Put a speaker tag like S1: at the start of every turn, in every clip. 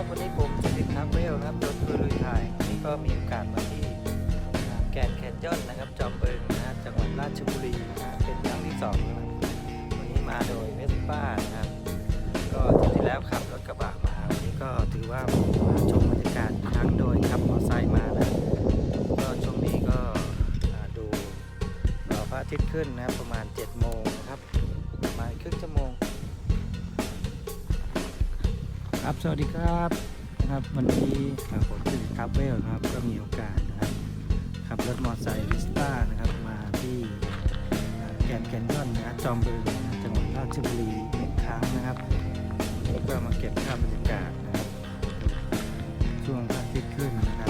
S1: ับวันนี้ผมสติทักเวลครับรถคือลุยถ่ายวันนี้ก็มีโอกาสมาที่แกนแคนยอนนะครับ จอมเบิงนะจังหวัดราชบุรีนะเป็นครั้งที่สองวนะวันนี้มาโดยเวสป้านะครับ ก็ทริปที่แล้วขับรถกระบะมา วันนี้ก็ถือว่ามาชมบรรยากาศอีกครั้งโดยขับมอเตอร์ไซค์มานะก็ช่วงนี้ก็ดูพระอาทิตย์ขึ้นนะครับประมาณ7โม ครับ สวัสดีครับนะครับวันนี้อ่าผมคือทับเวลนะครับก็มีโอกาสนะครับขับรถมอเตอร์ไซค์วิสต้านะครับมาที่แกรนด์แคนยอนนะครับจอมบึงจังหวัดราชบุรีอีกครั้งนะครับวันนี้ก็มาเก็บภาพบรรยากาศนะครับช่วงพระอาทิตย์ขึ้นนะครับ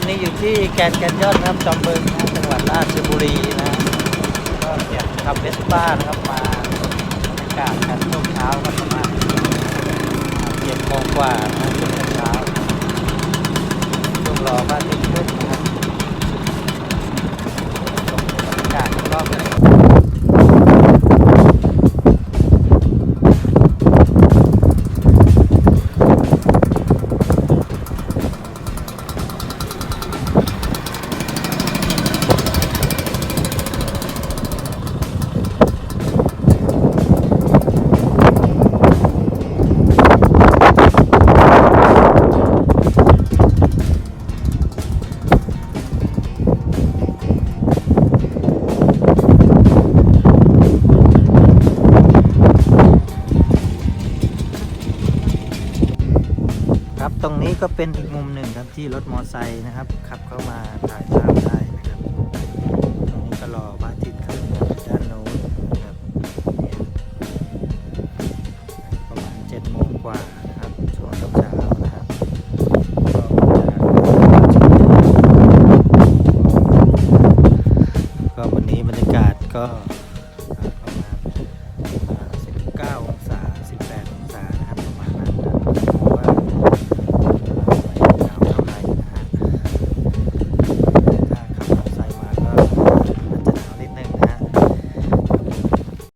S1: อนนี้อยู่ที่แกนแกนยอนครับจอมเบิงนะจังหวัดราชบุรีนะก็เก็บขับเวสป้านะครับมาบรรยากาศกันช่วงเช้าก็ประมาณเจ็ดโมงกว่านะช่วงเช้าช่วงรอพ ครับตรงนี้ก็เป็นอีกมุมหนึ่งครับที่รถมอไซค์นะครับขับเข้ามาถ่ายภาพได้นะครับตรงนี้ก็รอพระอาทิตครับ